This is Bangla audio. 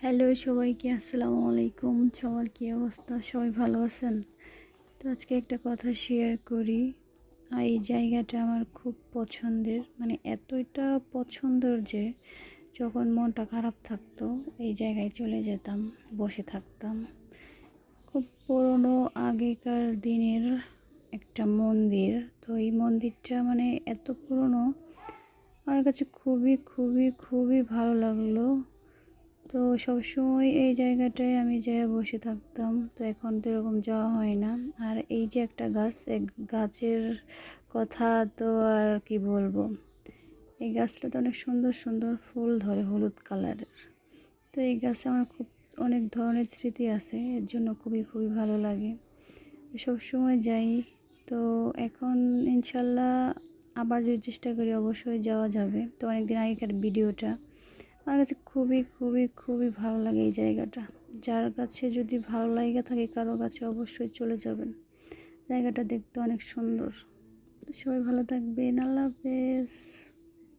হ্যালো সবাইকে, আসসালামু আলাইকুম। সবার কী অবস্থা? সবাই ভালো আছেন? তো আজকে একটা কথা শেয়ার করি। এই জায়গাটা আমার খুব পছন্দের। মানে এতটা পছন্দের যে যখন মনটা খারাপ থাকতো, এই জায়গায় চলে যেতাম, বসে থাকতাম। খুব পুরনো আগেকার দিনের একটা মন্দির। তো এই মন্দিরটা মানে এত পুরনো, আমার কাছে খুবই খুবই খুবই ভালো লাগল। তো সবসময় এই জায়গাটায় আমি যেয়ে বসে থাকতাম, তো এখন তো এরকম যাওয়া হয় না। আর এই যে একটা গাছ, এক গাছের কথা তো আর কি বলব? এই গাছটাতে অনেক সুন্দর সুন্দর ফুল ধরে হলুদ কালারের। তো এই গাছে আমার খুব, অনেক ধরনের স্মৃতি আছে, এর জন্য খুবই খুবই ভালো লাগে। সবসময় যাই, তো এখন ইনশাল্লাহ আবার যদি চেষ্টা করি, অবশ্যই যাওয়া যাবে। তো অনেকদিন আগেকার ভিডিওটা। আমার কাছে খুবই খুবই খুবই ভালো লাগে এই জায়গাটা। যার কাছে যদি ভালো লাগে থাকে, কারও কাছে অবশ্যই চলে যাবেন। জায়গাটা দেখতে অনেক সুন্দর। সবাই ভালো থাকবেন। আল্লাহ হাফেজ।